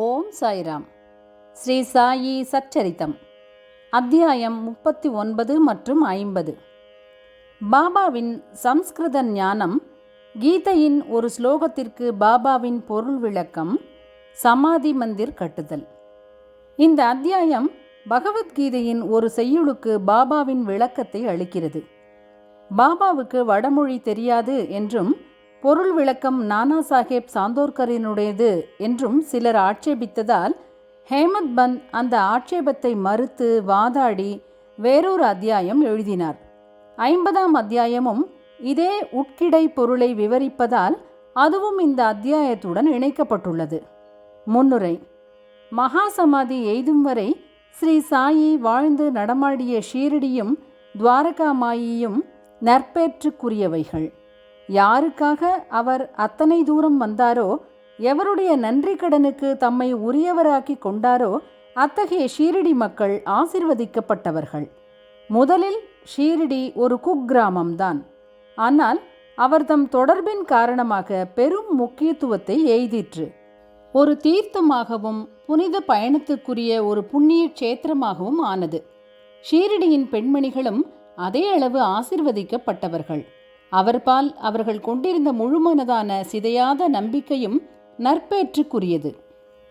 ஓம் சாய்ராம். ஸ்ரீ சாயி சச்சரித்தம். அத்தியாயம் முப்பத்தி ஒன்பது மற்றும் ஐம்பது. பாபாவின் சம்ஸ்கிருத ஞானம் கீதையின் ஒரு ஸ்லோகத்திற்கு பாபாவின் பொருள் விளக்கம் சமாதி மந்திர் கட்டுதல். இந்த அத்தியாயம் பகவத்கீதையின் ஒரு செய்யுளுக்கு பாபாவின் விளக்கத்தை அளிக்கிறது. பாபாவுக்கு வடமொழி தெரியாது என்றும் பொருள் விளக்கம் நானா சாஹேப் சாந்தோர்கரினுடையது என்றும் சிலர் ஆட்சேபித்ததால் ஹேமத் பந்த் அந்த ஆட்சேபத்தை மறுத்து வாதாடி வேறொரு அத்தியாயம் எழுதினார். ஐம்பதாம் அத்தியாயமும் இதே உட்கிடை பொருளை விவரிப்பதால் அதுவும் இந்த அத்தியாயத்துடன் இணைக்கப்பட்டுள்ளது. முன்னுரை மகா சமாதி எய்தும் வரை ஸ்ரீ சாயி வாழ்ந்து நடமாடிய ஷீரடியும் துவாரகாமாயியும் நற்பேற்றுக்குரியவைகள். யாருக்காக அவர் அத்தனை தூரம் வந்தாரோ எவருடைய நன்றி கடனுக்கு தம்மை உரியவராக்கி கொண்டாரோ அத்தகைய ஷீரடி மக்கள் ஆசிர்வதிக்கப்பட்டவர்கள். முதலில் ஷீரடி ஒரு குக்கிராமம்தான். ஆனால் அவர் தம் தொடர்பின் காரணமாக பெரும் முக்கியத்துவத்தை எய்திற்று. ஒரு தீர்த்தமாகவும் புனித பயணத்துக்குரிய ஒரு புண்ணிய கஷேத்திரமாகவும் ஆனது. ஷீரடியின் பெண்மணிகளும் அதே அளவு ஆசிர்வதிக்கப்பட்டவர்கள். அவர்பால் அவர்கள் கொண்டிருந்த முழுமனதான சிதையாத நம்பிக்கையும் நற்பேற்றுக்குரியது.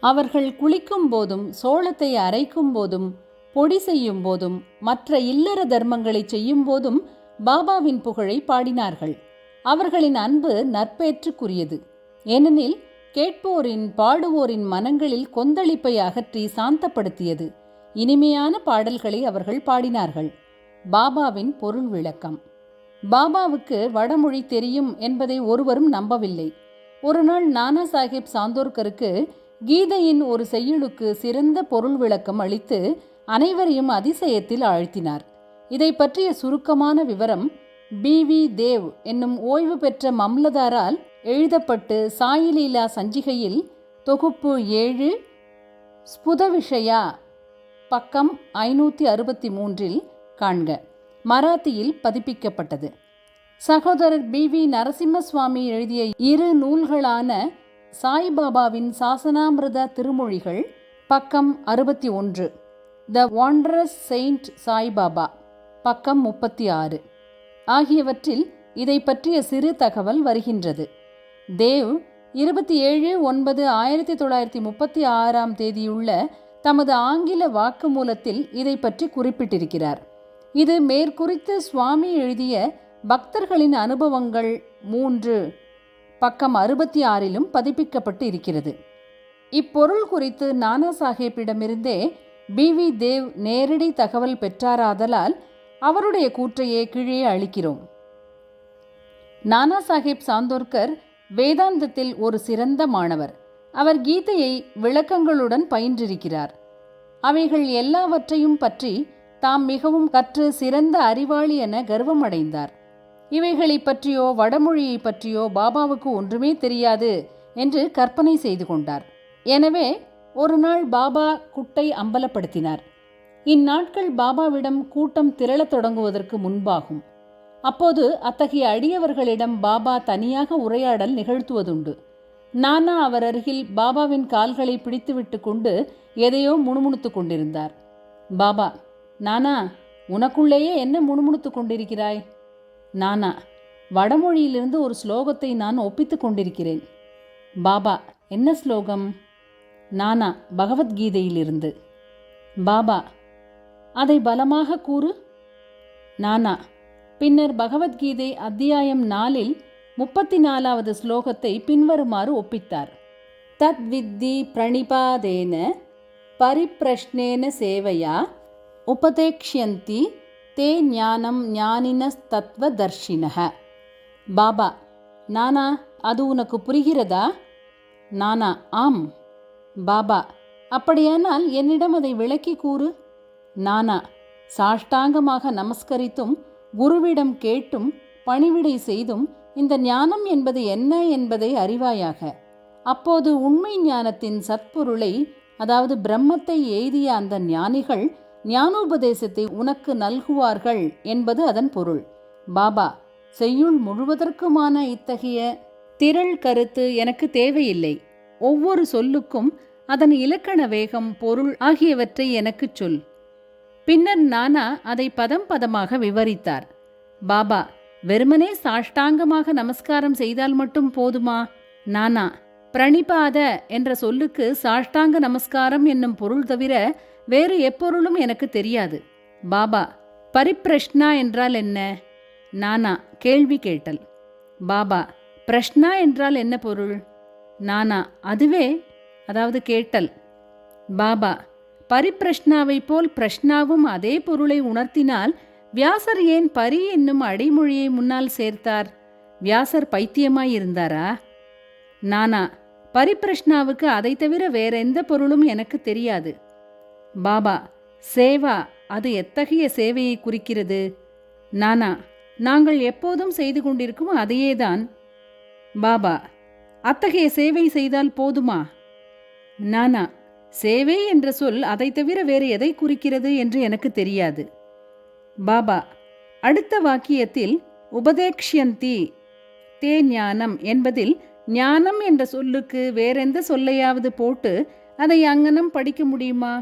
அவர்கள் குளிக்கும் போதும் சோளத்தை அரைக்கும் போதும் பொடி செய்யும் போதும் மற்ற இல்லற தர்மங்களை செய்யும் போதும் பாபாவின் புகழை பாடினார்கள். அவர்களின் அன்பு நற்பேற்றுக்குரியது. ஏனெனில் கேட்போரின் பாடுவோரின் மனங்களில் கொந்தளிப்பை அகற்றி சாந்தப்படுத்தியது. இனிமையான பாடல்களை அவர்கள் பாடினார்கள். பாபாவின் பொருள் விளக்கம். பாபாவுக்கு வடமொழி தெரியும் என்பதை ஒருவரும் நம்பவில்லை. ஒரு நாள் நானா சாஹிப் சாந்தோர்கருக்கு கீதையின் ஒரு செய்யுளுக்கு சிறந்த பொருள் விளக்கம் அளித்து அனைவரையும் அதிசயத்தில் ஆழ்த்தினார். இதை பற்றிய சுருக்கமான விவரம் பி வி தேவ் என்னும் ஓய்வு பெற்ற மம்லதாரால் எழுதப்பட்டு சாயிலீலா சஞ்சிகையில் தொகுப்பு ஏழு ஸ்புத விஷயா பக்கம் ஐநூற்றி அறுபத்தி மூன்றில் காண்க. மராத்தியில் பதிப்பிக்கப்பட்டது. சகோதரர் பி. வி. நரசிம்மசுவாமி எழுதிய இரு நூல்களான சாய்பாபாவின் சாசனாமிரத திருமொழிகள் பக்கம் அறுபத்தி ஒன்று த வாண்டரஸ் செயின்ட் சாய்பாபா பக்கம் முப்பத்தி ஆறு ஆகியவற்றில் இதை பற்றிய சிறு தகவல் வருகின்றது. தேவ் இருபத்தி ஏழு ஒன்பது ஆயிரத்தி தொள்ளாயிரத்தி முப்பத்தி ஆறாம் தேதியுள்ள தமது ஆங்கில வாக்குமூலத்தில் இதை பற்றி குறிப்பிட்டிருக்கிறார். இது மேற்குறித்து சுவாமி எழுதிய பக்தர்களின் அனுபவங்கள் மூன்று. பக்கம் அறுபத்தி ஆறிலும் பதிப்பிக்கப்பட்டு இருக்கிறது. இப்பொருள் குறித்து நானா சாஹேப்பிடமிருந்தே பி. வி. தேவ் நேரடி தகவல் பெற்றாராதலால் அவருடைய கூற்றையே கீழே அளிக்கிறோம். நானா சாஹேப் சாந்தோர்கர் வேதாந்தத்தில் ஒரு சிறந்த மாணவர். அவர் கீதையை விளக்கங்களுடன் பயின்றிருக்கிறார். அவைகள் எல்லாவற்றையும் பற்றி தாம் மிகவும் கற்று சிறந்த அறிவாளி என கர்வம் அடைந்தார் இவைகளை பற்றியோ வடமொழியை பற்றியோ பாபாவுக்கு ஒன்றுமே தெரியாது என்று கற்பனை செய்து கொண்டார். எனவே ஒரு நாள் பாபா குட்டை அம்பலப்படுத்தினார். இந்நாட்கள் பாபாவிடம் கூட்டம் திரளத் தொடங்குவதற்கு முன்பாகும். அப்போது அத்தகைய அடியவர்களிடம் பாபா தனியாக உரையாடல் நிகழ்த்துவதுண்டு. நானா அவர் அருகில் பாபாவின் கால்களை பிடித்துவிட்டு கொண்டு எதையோ முணுமுணுத்து கொண்டிருந்தார். பாபா நானா உனக்குள்ளேயே என்ன முணுமுணுத்து கொண்டிருக்கிறாய்? நானா வடமொழியிலிருந்து ஒரு ஸ்லோகத்தை நான் ஒப்பித்து கொண்டிருக்கிறேன். பாபா என்ன ஸ்லோகம்? நானா பகவத்கீதையிலிருந்து. பாபா அதை பலமாக கூறு. நானா பின்னர் பகவத்கீதை அத்தியாயம் நாலில் முப்பத்தி நாலாவது ஸ்லோகத்தை பின்வருமாறு ஒப்பித்தார். தத்வித்தி பிரணிபாதேன பரிப்பிரஷ்னேன சேவையா உபதேக்ஷியந்தி தே ஞானம் ஞானினஸ்தத்வ தர்ஷினக பாபா நானா அது உனக்கு புரிகிறதா? நானா ஆம். பாபா அப்படியானால் என்னிடம் அதை விளக்கி கூறு. நானா சாஷ்டாங்கமாக நமஸ்கரித்தும் குருவிடம் கேட்டும் பணிவிடை செய்தும் இந்த ஞானம் என்பது என்ன என்பதை அறிவாயாக. அப்போது உண்மை ஞானத்தின் சத்பொருளை அதாவது பிரம்மத்தை எய்திய அந்த ஞானிகள் ஞானோபதேசத்தை உனக்கு நல்குவார்கள் என்பது அதன் பொருள். பாபா செய்யுள் முழுவதற்குமான இத்தகைய திரள் கருத்து எனக்கு தேவையில்லை. ஒவ்வொரு சொல்லுக்கும் அதன் இலக்கண வேகம் பொருள் ஆகியவற்றை எனக்குச் சொல். பின்னர் நானா அதை பதம் பதமாக விவரித்தார். பாபா வெறுமனே சாஷ்டாங்கமாக நமஸ்காரம் செய்தால் மட்டும் போதுமா? நானா பிரணிபாத என்ற சொல்லுக்கு சாஷ்டாங்க நமஸ்காரம் என்னும் பொருள் தவிர வேறு எப்பொருளும் எனக்கு தெரியாது. பாபா பரிப்பிரஷ்னா என்றால் என்ன? நானா கேள்வி கேட்டல். பாபா பிரஷ்னா என்றால் என்ன பொருள்? நானா அதுவே? அதாவது கேட்டல். பாபா பரிப்பிரஷ்னாவை போல் பிரஷ்னாவும் அதே பொருளை உணர்த்தினால் வியாசர் ஏன் பரி என்னும் அடைமொழியை முன்னால் சேர்த்தார்? வியாசர் பைத்தியமாயிருந்தாரா நானா பரிப்பிரஷ்னாவுக்கு அதை தவிர வேற எந்த பொருளும் எனக்கு தெரியாது. பாபா சேவா அது எத்தகைய சேவையை குறிக்கிறது? நானா நாங்கள் எப்போதும் செய்து கொண்டிருக்கும் அதையேதான். பாபா அத்தகைய சேவை செய்தால் போதுமா? நானா சேவை என்ற சொல் அதை தவிர வேறு எதை குறிக்கிறது என்று எனக்கு தெரியாது. பாபா அடுத்த வாக்கியத்தில் உபதேக்ஷியந்தி தே ஞானம் என்பதில் ஞானம் என்ற சொல்லுக்கு வேறெந்த சொல்லையாவது போட்டு அதை அங்கனம் படிக்க முடியுமா?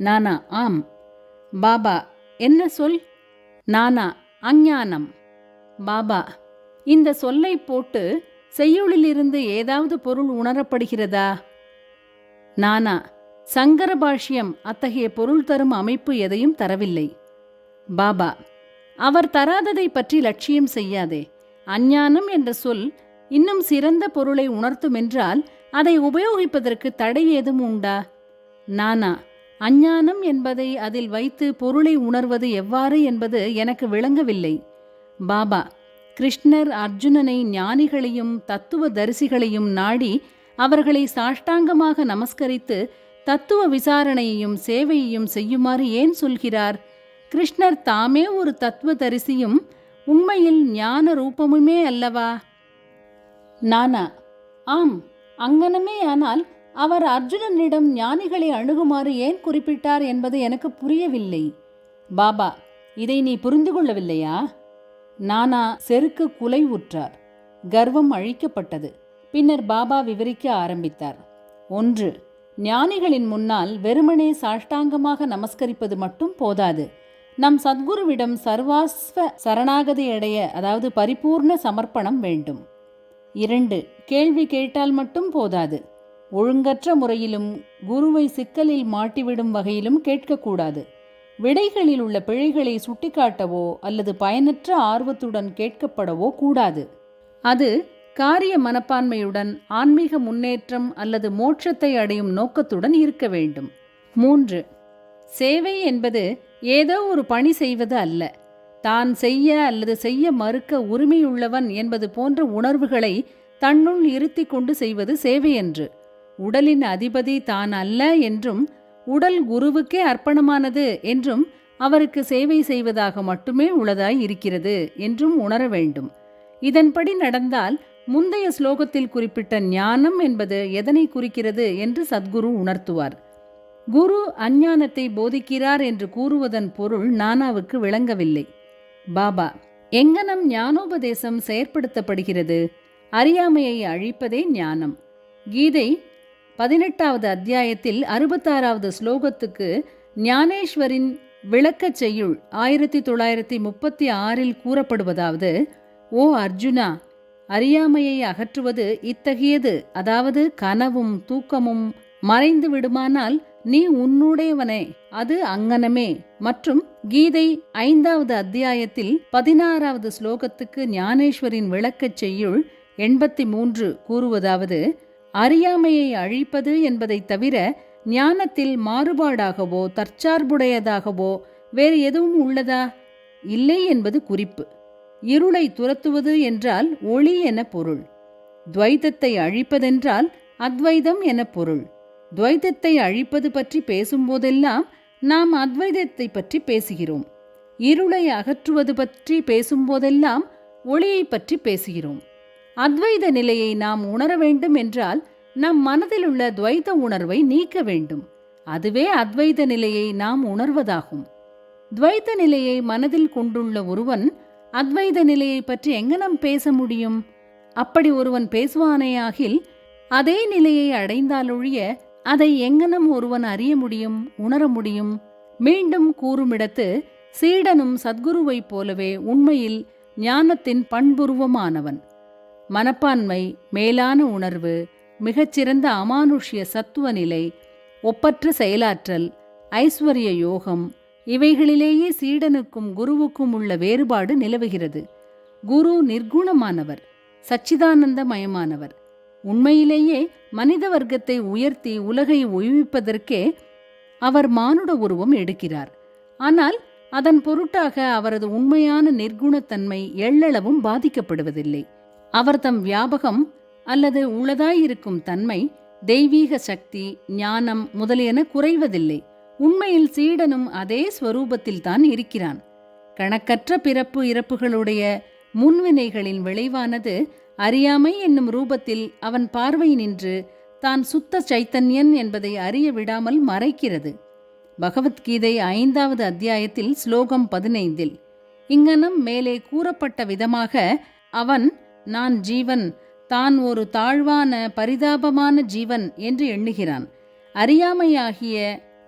நானா ஆம். பாபா என்ன சொல்? நானா அஞ்ஞானம். பாபா இந்த சொல்லை போட்டு செய்யுளிலிருந்து ஏதாவது பொருள் உணரப்படுகிறதா? நானா சங்கர பாஷ்யம் அத்தகைய பொருள் தரும் அமைப்பு எதையும் தரவில்லை. பாபா அவர் தராததை பற்றி லட்சியம் செய்யாதே. அஞ்ஞானம் என்ற சொல் இன்னும் சிறந்த பொருளை உணர்த்துமென்றால் அதை உபயோகிப்பதற்கு தடை ஏதும் உண்டா? நானா அஞ்ஞானம் என்பதை அதில் வைத்து பொருளை உணர்வது எவ்வாறு என்பது எனக்கு விளங்கவில்லை. பாபா கிருஷ்ணர் அர்ஜுனனை ஞானிகளையும் தத்துவ தரிசிகளையும் நாடி அவர்களை சாஷ்டாங்கமாக நமஸ்கரித்து தத்துவ விசாரணையையும் சேவையையும் செய்யுமாறு ஏன் சொல்கிறார்? கிருஷ்ணர் தாமே ஒரு தத்துவ தரிசியும் உண்மையில் ஞான ரூபமுமே அல்லவா? நானா ஆம் அங்கனமே ஆனால் அவர் அர்ஜுனனிடம் ஞானிகளை அணுகுமாறு ஏன் குறிப்பிட்டார் என்பது எனக்கு புரியவில்லை. பாபா இதை நீ புரிந்து கொள்ளவில்லையா? நானா செருக்கு குலை உற்றார். கர்வம் அழிக்கப்பட்டது. பின்னர் பாபா விவரிக்க ஆரம்பித்தார். ஒன்று ஞானிகளின் முன்னால் வெறுமனே சாஷ்டாங்கமாக நமஸ்கரிப்பது மட்டும் போதாது. நம் சத்குருவிடம் சர்வாஸ்வ சரணாகதி அடைய அதாவது பரிபூர்ண சமர்ப்பணம் வேண்டும். இரண்டு கேள்வி கேட்டால் மட்டும் போதாது. ஒழுங்கற்ற முறையிலும் குருவை சிக்கலில் மாட்டிவிடும் வகையிலும் கேட்கக்கூடாது. விடைகளில் உள்ள பிழைகளை சுட்டிக்காட்டவோ அல்லது பயனற்ற ஆர்வத்துடன் கேட்கப்படவோ கூடாது. அது காரிய மனப்பான்மையுடன் ஆன்மீக முன்னேற்றம் அல்லது மோட்சத்தை அடையும் நோக்கத்துடன் இருக்க வேண்டும். மூன்று சேவை என்பது ஏதோ ஒரு பணி செய்வது அல்ல. தான் செய்ய அல்லது செய்ய மறுக்க உரிமையுள்ளவன் என்பது போன்ற உணர்வுகளை தன்னுள் இருத்தி கொண்டு செய்வது சேவை என்று உடலின் அதிபதி தான் அல்ல என்றும் உடல் குருவுக்கே அர்ப்பணமானது என்றும் அவருக்கு சேவை செய்வதாக மட்டுமே உள்ளதாய் இருக்கிறது என்றும் உணர வேண்டும். இதன்படி நடந்தால் முந்தைய ஸ்லோகத்தில் குறிப்பிட்ட ஞானம் என்பது எதனை குறிக்கிறது என்று சத்குரு உணர்த்துவார். குரு அஞ்ஞானத்தை போதிக்கிறார் என்று கூறுவதன் பொருள் நானாவுக்கு விளங்கவில்லை. பாபா எங்கனம் ஞானோபதேசம் செயற்படுத்தப்படுகிறது? அறியாமையை அழிப்பதே ஞானம். கீதை பதினெட்டாவது அத்தியாயத்தில் அறுபத்தாறாவது ஸ்லோகத்துக்கு ஞானேஸ்வரின் விளக்கச் செய்யுள் ஆயிரத்தி தொள்ளாயிரத்தி முப்பத்தி ஆறில் கூறப்படுவதாவது ஓ அர்ஜுனா அறியாமையை அகற்றுவது இத்தகையது. அதாவது கனவும் தூக்கமும் மறைந்து விடுமானால் நீ உன்னுடையவனே அது அங்கனமே மற்றும் கீதை ஐந்தாவது அத்தியாயத்தில் பதினாறாவது ஸ்லோகத்துக்கு ஞானேஸ்வரின் விளக்கச் செய்யுள் எண்பத்தி மூன்று கூறுவதாவது அறியாமையை அழிப்பது என்பதைத் தவிர ஞானத்தில் மாறுபாடாகவோ தற்சார்புடையதாகவோ வேறு எதுவும் உள்ளதா? இல்லை என்பது குறிப்பு. இருளை துரத்துவது என்றால் ஒளி என பொருள். துவைதத்தை அழிப்பதென்றால் அத்வைதம் என பொருள். துவைதத்தை அழிப்பது பற்றி பேசும்போதெல்லாம் நாம் அத்வைதத்தை பற்றி பேசுகிறோம். இருளை அகற்றுவது பற்றி பேசும்போதெல்லாம் ஒளியை பற்றி பேசுகிறோம். அத்வைத நிலையை நாம் உணர வேண்டும் என்றால் நம் மனதில் உள்ள துவைத உணர்வை நீக்க வேண்டும். அதுவே அத்வைத நிலையை நாம் உணர்வதாகும். துவைத்த நிலையை மனதில் கொண்டுள்ள ஒருவன் அத்வைத நிலையை பற்றி எங்கனம் பேச முடியும்? அப்படி ஒருவன் பேசுவானேயாகில் அதே நிலையை அடைந்தாலொழிய அதை எங்கனம் ஒருவன் அறிய முடியும் உணர முடியும்? மீண்டும் கூறுமிடத்து சீடனும் சத்குருவைப் போலவே உண்மையில் ஞானத்தின் பண்புருவமானவன். மனப்பான்மை மேலான உணர்வு மிகச்சிறந்த அமானுஷ்ய சத்துவ நிலை ஒப்பற்ற செயலாற்றல் ஐஸ்வர்ய யோகம் இவைகளிலேயே சீடனுக்கும் குருவுக்கும் உள்ள வேறுபாடு நிலவுகிறது. குரு நிர்குணமானவர் சச்சிதானந்தமயமானவர். உண்மையிலேயே மனித வர்க்கத்தை உயர்த்தி உலகை உய்விப்பதற்கே அவர் மானுட உருவம் எடுக்கிறார். ஆனால் அதன் பொருட்டாக அவரது உண்மையான நிர்குணத்தன்மை எள்ளளவும் பாதிக்கப்படுவதில்லை. அவர் தம் வியாபகம் அல்லது உள்ளதாயிருக்கும் தன்மை தெய்வீக சக்தி ஞானம் முதலியன குறைவதில்லை. உண்மையில் சீடனும் அதே ஸ்வரூபத்தில் தான் இருக்கிறான். கணக்கற்ற பிறப்பு இறப்புகளுடைய முன்வினைகளின் விளைவானது அறியாமை என்னும் ரூபத்தில் அவன் பார்வை நின்று தான் சுத்த சைத்தன்யன் என்பதை அறிய விடாமல் மறைக்கிறது. பகவத்கீதை ஐந்தாவது அத்தியாயத்தில் ஸ்லோகம் பதினைந்தில் இங்கனம் மேலே கூறப்பட்ட விதமாக அவன் நான் ஜீவன் தான் ஒரு தாழ்வான பரிதாபமான ஜீவன் என்று எண்ணுகிறான். அறியாமையாகிய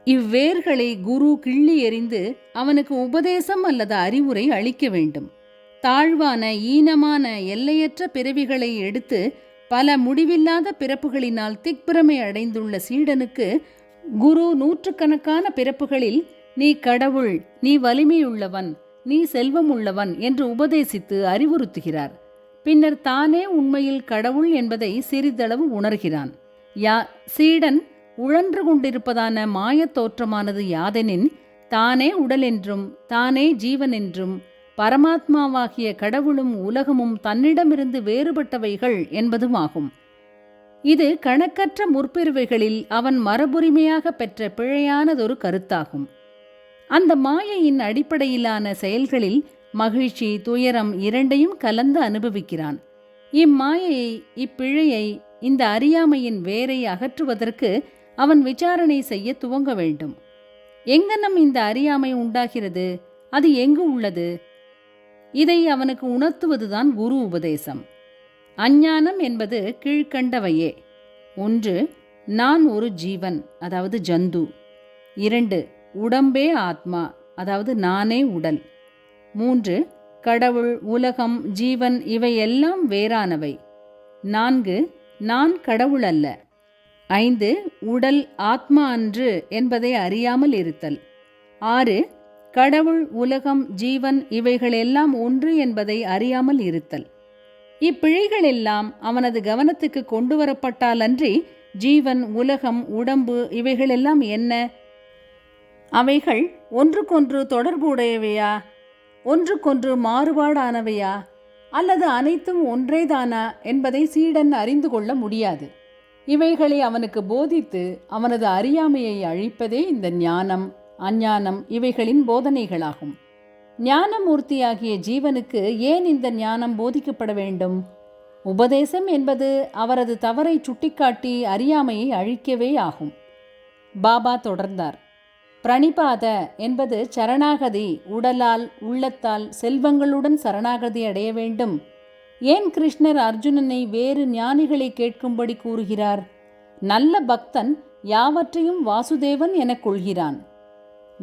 இவ்வேர்களை குரு கிள்ளி எறிந்து அவனுக்கு உபதேசம் அல்லது அறிவுரை அளிக்க வேண்டும். தாழ்வான ஈனமான எல்லையற்ற பிறவிகளை எடுத்து பல முடிவில்லாத பிறப்புகளினால் திக்பிரமை அடைந்துள்ள சீடனுக்கு குரு நூற்றுக்கணக்கான பிறப்புகளில் நீ கடவுள் நீ வலிமையுள்ளவன் நீ செல்வம் உள்ளவன் என்று உபதேசித்து அறிவுறுத்துகிறார். பின்னர் தானே உண்மையில் கடவுள் என்பதை சிறிதளவு உணர்கிறான். யா சீடன் உழன்று கொண்டிருப்பதான மாயத் தோற்றமானது யாதெனின் தானே உடல் என்றும் தானே ஜீவன் என்றும் பரமாத்மாவாகிய கடவுளும் உலகமும் தன்னிடமிருந்து வேறுபட்டவைகள் என்பதுமாகும். இது கணக்கற்ற முற்பிரிவைகளில் அவன் மரபுரிமையாக பெற்ற பிழையானதொரு கருத்தாகும். அந்த மாயையின் அடிப்படையிலான செயல்களில் மகிழ்ச்சி துயரம் இரண்டையும் கலந்து அனுபவிக்கிறான். இம்மாயையை இப்பிழையை இந்த அறியாமையின் வேரை அகற்றுவதற்கு அவன் விசாரணை செய்ய துவங்க வேண்டும். எங்கனம் இந்த அறியாமை உண்டாகிறது? அது எங்கு உள்ளது? இதை அவனுக்கு உணர்த்துவதுதான் குரு உபதேசம். அஞ்ஞானம் என்பது கீழ்கண்டவையே ஒன்று நான் ஒரு ஜீவன் அதாவது ஜந்து. இரண்டு உடம்பே ஆத்மா அதாவது நானே உடல். மூன்று கடவுள் உலகம் ஜீவன் இவையெல்லாம் வேறானவை. நான்கு நான் கடவுள் அல்ல. ஐந்து உடல் ஆத்மா அன்று என்பதை அறியாமல் இருத்தல். ஆறு கடவுள் உலகம் ஜீவன் இவைகளெல்லாம் ஒன்று என்பதை அறியாமல் இருத்தல். இப்பிழைகளெல்லாம் அவனது கவனத்துக்கு கொண்டு வரப்பட்டாலன்றி ஜீவன் உலகம் உடம்பு இவைகளெல்லாம் என்ன? அவைகள் ஒன்றுக்கொன்று தொடர்புடையவையா? ஒன்றுக்கொன்று மாறுபாடானவையா? அல்லது அனைத்தும் ஒன்றேதானா? என்பதை சீடன் அறிந்து கொள்ள முடியாது. இவைகளை அவனுக்கு போதித்து அவனது அறியாமையை அழிப்பதே இந்த ஞானம் அஞ்ஞானம் இவைகளின் போதனைகளாகும். ஞானமூர்த்தியாகிய ஜீவனுக்கு ஏன் இந்த ஞானம் போதிக்கப்பட வேண்டும்? உபதேசம் என்பது அவரது தவறை சுட்டிக்காட்டி அறியாமையை அழிக்கவே ஆகும். பாபா தொடர்ந்தார். பிரணிபாத என்பது சரணாகதி உடலால் உள்ளத்தால் செல்வங்களுடன் சரணாகதி அடைய வேண்டும். ஏன் கிருஷ்ணர் அர்ஜுனனை வேறு ஞானிகளை கேட்கும்படி கூறுகிறார்? நல்ல பக்தன் யாவற்றையும் வாசுதேவன் எனக் கொள்கிறான்.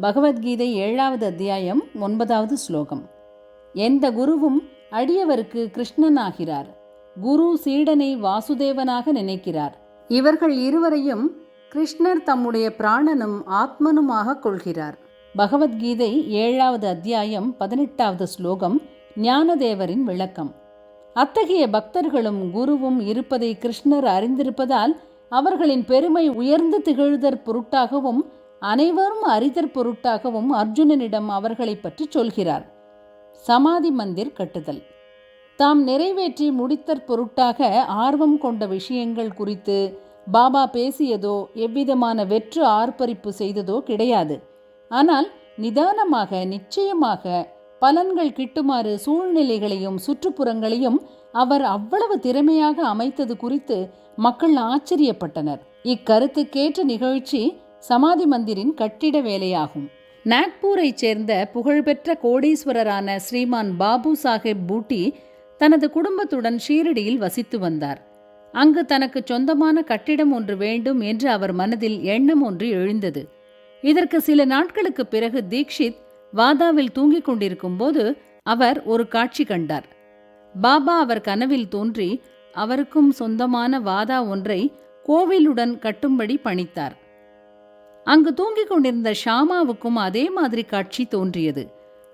பகவத்கீதை ஏழாவது அத்தியாயம் ஒன்பதாவது ஸ்லோகம். எந்த குருவும் அடியவருக்கு கிருஷ்ணனாகிறார். குரு சீடனை வாசுதேவனாக நினைக்கிறார். இவர்கள் இருவரையும் கிருஷ்ணர் தம்முடைய பிராணனும் ஆத்மனுமாக கொள்கிறார். பகவத்கீதை ஏழாவது அத்தியாயம் பதினெட்டாவது ஸ்லோகம் ஞானதேவரின் விளக்கம். அத்தகைய பக்தர்களும் குருவும் இருப்பதை கிருஷ்ணர் அறிந்திருப்பதால் அவர்களின் பெருமை உயர்ந்து திகழ்தற் பொருட்டாகவும் அனைவரும் அறிதற் பொருட்டாகவும் அர்ஜுனனிடம் அவர்களை பற்றி சொல்கிறார். சமாதி மந்திர் கட்டுதல். தாம் நிறைவேற்றி முடித்தற் பொருட்டாக ஆர்வம் கொண்ட விஷயங்கள் குறித்து பாபா பேசியதோ எவ்விதமான வெற்று ஆர்ப்பரிப்பு செய்ததோ கிடையாது. ஆனால் நிதானமாக நிச்சயமாக பலன்கள் கிட்டுமாறு சூழ்நிலைகளையும் சுற்றுப்புறங்களையும் அவர் அவ்வளவு திறமையாக அமைத்தது குறித்து மக்கள் ஆச்சரியப்பட்டனர். இக்கருத்துக்கேற்ற நிகழ்ச்சி சமாதி மந்திரின் கட்டிட வேலையாகும். நாக்பூரைச் சேர்ந்த புகழ்பெற்ற கோடீஸ்வரரான ஸ்ரீமான் பாபு சாஹேப் பூட்டி தனது குடும்பத்துடன் ஷீரடியில் வசித்து வந்தார். அங்கு தனக்கு சொந்தமான கட்டிடம் ஒன்று வேண்டும் என்று அவர் மனதில் எண்ணம் ஒன்று எழுந்தது. இதற்கு சில நாட்களுக்கு பிறகு தீக்ஷித் வாதாவில் தூங்கிக் கொண்டிருக்கும் போது அவர் ஒரு காட்சி கண்டார். பாபா அவர் கனவில் தோன்றி அவருக்கும் சொந்தமான வாதா ஒன்றை கோவிலுடன் கட்டும்படி பணித்தார். அங்கு தூங்கிக் கொண்டிருந்த ஷாமாவுக்கும் அதே மாதிரி காட்சி தோன்றியது.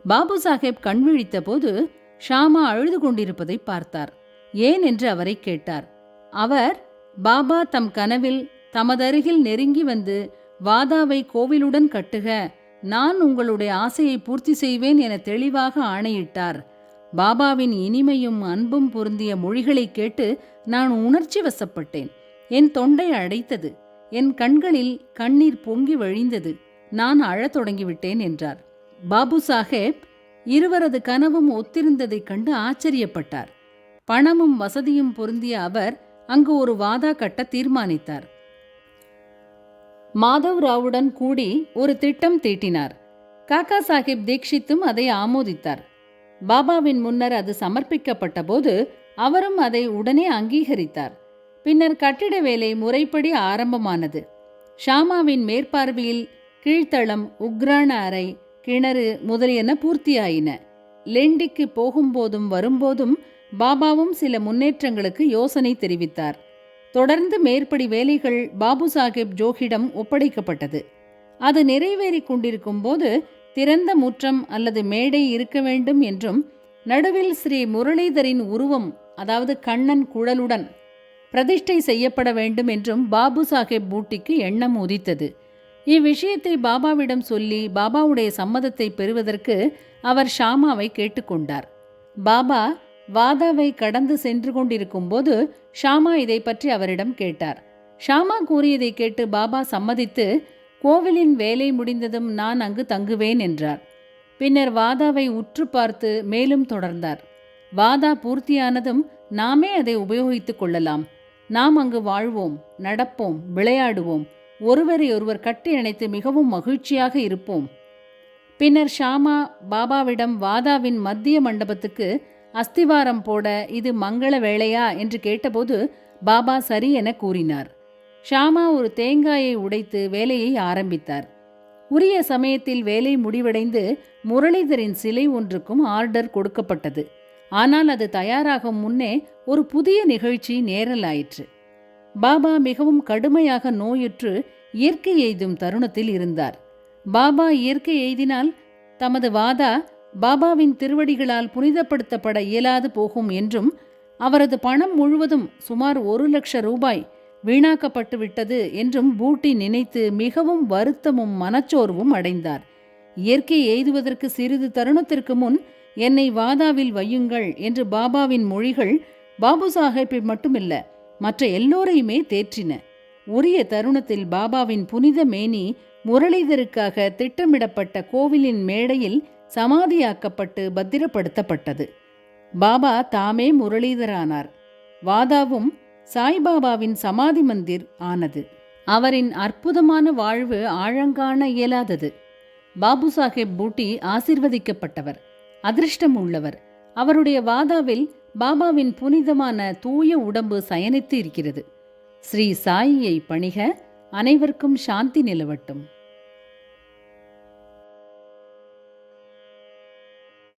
பாபு சாஹேப் கண்விழித்த போது ஷாமா அழுது கொண்டிருப்பதை பார்த்தார். ஏன் என்று அவரை கேட்டார். அவர் பாபா தம் கனவில் தமதருகில் நெருங்கி வந்து வாதாவை கோவிலுடன் கட்டுக நான் உங்களுடைய ஆசையை பூர்த்தி செய்வேன் என தெளிவாக ஆணையிட்டார். பாபாவின் இனிமையும் அன்பும் பொருந்திய மொழிகளை கேட்டு நான் உணர்ச்சி வசப்பட்டேன். என் தொண்டை அடைத்தது. என் கண்களில் கண்ணீர் பொங்கி வழிந்தது. நான் அழத் தொடங்கிவிட்டேன் என்றார். பாபு சாஹேப் இருவரது கனவும் ஒத்திருந்ததைக் கண்டு ஆச்சரியப்பட்டார். பணமும் வசதியும் பொருந்திய அவர் அங்கு ஒரு வாதா கட்ட தீர்மானித்தார். மாதவ் ராவுடன் கூடி ஒரு திட்டம் தீட்டினார். காக்கா சாஹிப் தீக்ஷித்தும் அதை ஆமோதித்தார். பாபாவின் முன்னர் அது சமர்ப்பிக்கப்பட்ட போது அவரும் அதை உடனே அங்கீகரித்தார். பின்னர் கட்டிட வேலை முறைப்படி ஆரம்பமானது. ஷாமாவின் மேற்பார்வையில் கீழ்த்தளம் உக்ரான அறை கிணறு முதலியன பூர்த்தியாயின. லெண்டிக்கு போகும்போதும் வரும்போதும் பாபாவும் சில முன்னேற்றங்களுக்கு யோசனை தெரிவித்தார். தொடர்ந்து மேற்படி வேலைகள் பாபு சாஹேப் ஜோகிடம் ஒப்படைக்கப்பட்டது. அது நிறைவேறிக் கொண்டிருக்கும் போது திறந்த முற்றம் அல்லது மேடை இருக்க வேண்டும் என்றும் நடுவில் ஸ்ரீ முரளிதரின் உருவம் அதாவது கண்ணன் குழலுடன் பிரதிஷ்டை செய்யப்பட வேண்டும் என்றும் பாபு சாஹேப் பூட்டிக்கு எண்ணம் உதித்தது. இவ்விஷயத்தை பாபாவிடம் சொல்லி பாபாவுடைய சம்மதத்தை பெறுவதற்கு அவர் ஷாமாவை கேட்டுக்கொண்டார் பாபா வாதாவை கடந்து சென்று கொண்டிருக்கும் போது ஷாமா இதை பற்றி அவரிடம் கேட்டார். ஷாமா கூறியதை கேட்டு பாபா சம்மதித்து கோவிலின் வேலை முடிந்ததும் நான் அங்கு தங்குவேன் என்றார். பின்னர் வாதாவை உற்று பார்த்து மேலும் தொடர்ந்தார். வாதா பூர்த்தியானதும் நாமே அதை உபயோகித்துக் கொள்ளலாம். நாம் அங்கு வாழ்வோம் நடப்போம் விளையாடுவோம். ஒருவரை ஒருவர் கட்டி இணைத்து மிகவும் மகிழ்ச்சியாக இருப்போம். பின்னர் ஷாமா பாபாவிடம் வாதாவின் மத்திய மண்டபத்துக்கு அஸ்திவாரம் போட இது மங்கள வேளையா என்று கேட்டபோது பாபா சரி என கூறினார். ஷாமா ஒரு தேங்காயை உடைத்து வேலையை ஆரம்பித்தார். உரிய சமயத்தில் வேலை முடிவடைந்து முரளிதரின் சிலை ஒன்றுக்கும் ஆர்டர் கொடுக்கப்பட்டது. ஆனால் அது தயாராகும் முன்னே ஒரு புதிய நிகழ்ச்சி நேரலாயிற்று. பாபா மிகவும் கடுமையாக நோயுற்று இயற்கை எய்தும் தருணத்தில் இருந்தார். பாபா இயற்கை எய்தினால் தமது வாதா பாபாவின் திருவடிகளால் புனிதப்படுத்தப்பட இயலாது போகும் என்றும் அவரது பணம் முழுவதும் சுமார் ஒரு லட்ச ரூபாய் வீணாக்கப்பட்டு விட்டது என்றும் பூட்டி நினைத்து மிகவும் வருத்தமும் மனச்சோர்வும் அடைந்தார். இயற்கை எய்துவதற்கு சிறிது தருணத்திற்கு முன் என்னை வாதாவில் வையுங்கள் என்று பாபாவின் மொழிகள் பாபு சாஹேப்பை மட்டுமில்ல மற்ற எல்லோரையுமே தேற்றின. உரிய தருணத்தில் பாபாவின் புனித மேனி முரளிதருக்காக திட்டமிடப்பட்ட கோவிலின் மேடையில் சமாதியாக்கப்பட்டு பத்திரப்படுத்தப்பட்டது. பாபா தாமே முரளிதரானார். வாதாவும் சாய்பாபாவின் சமாதி மந்திர் ஆனது. அவரின் அற்புதமான வாழ்வு ஆழங்காண இயலாதது. பாபு சாஹேப் பூட்டி ஆசிர்வதிக்கப்பட்டவர் அதிர்ஷ்டம் உள்ளவர் அவருடைய வாதாவில் பாபாவின் புனிதமான தூய உடம்பு சயனித்து இருக்கிறது. ஸ்ரீ சாயியை பணிக அனைவருக்கும் சாந்தி நிலவட்டும்.